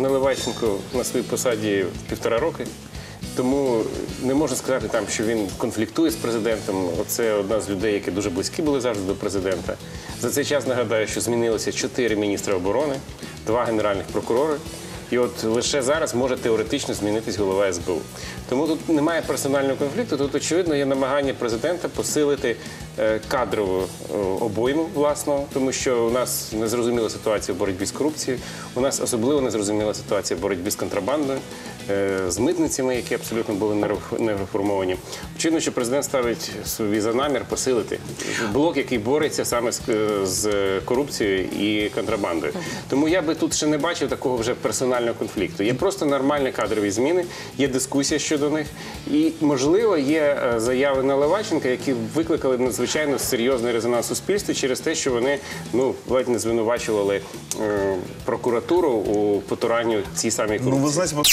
Наливайченко на своїй посаді півтора роки. Тому не можна сказати там, що він конфліктує з президентом. Це одна з людей, які дуже близькі були завжди до президента. За цей час нагадаю, що змінилося чотири міністри оборони, два генеральних прокурори. І от лише зараз може теоретично змінитись голова СБУ. Тому тут немає персонального конфлікту. Тут очевидно є намагання президента посилити кадрову е, обойму власного, тому що у нас незрозуміла ситуація в боротьбі з корупцією. У нас особливо незрозуміла ситуація в боротьбі з контрабандою, е, з митницями, які абсолютно були не реф- реформовані. Очевидно, що президент ставить собі за намір посилити блок, який бореться саме з, е, корупцією і контрабандою. Тому я би тут ще не бачив такого вже персонального конфлікту. Є просто нормальні кадрові зміни, є дискусія щодо них, і можливо є е, заяви Наливайченка, які викликали надзвичайно серйозний резонанс суспільства суспільстві через те, що вони ну ледь не звинувачували е, прокуратуру у потуранню цій самій корупції. Ну, ви знаете, вот